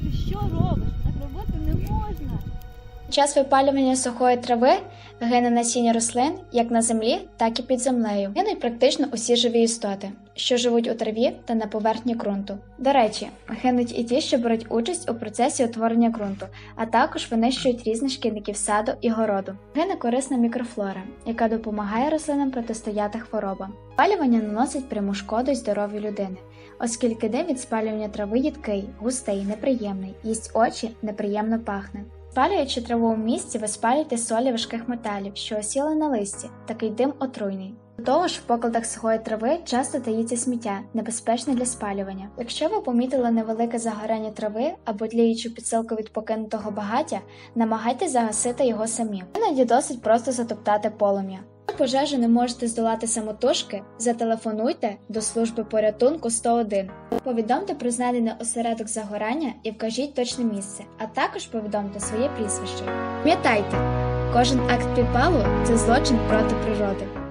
Ти що робиш? Так робити не можна. Час випалювання сухої трави гине насіння рослин як на землі, так і під землею. Гинуть практично усі живі істоти, що живуть у траві та на поверхні ґрунту. До речі, гинуть і ті, що беруть участь у процесі утворення ґрунту, а також винищують різних шкідників саду і городу. Гине корисна мікрофлора, яка допомагає рослинам протистояти хворобам. Спалювання наносить пряму шкоду здоров'ю людини, оскільки дим від спалювання трави їдкий, густий, неприємний, їсть очі, неприємно пахне. Спалюючи траву у місці, ви спалюєте солі важких металів, що осіли на листі. Такий дим отруйний. До того ж, в покладах сухої трави часто таїться сміття, небезпечне для спалювання. Якщо ви помітили невелике загорання трави або тліючу підсилку від покинутого багаття, намагайтесь загасити його самі. Іноді досить просто затоптати полум'я. Пожежу не можете здолати самотужки, зателефонуйте до служби порятунку 101. Повідомте про знайдений осередок загорання і вкажіть точне місце, а також повідомте своє прізвище. Пам'ятайте, кожен акт підпалу це злочин проти природи.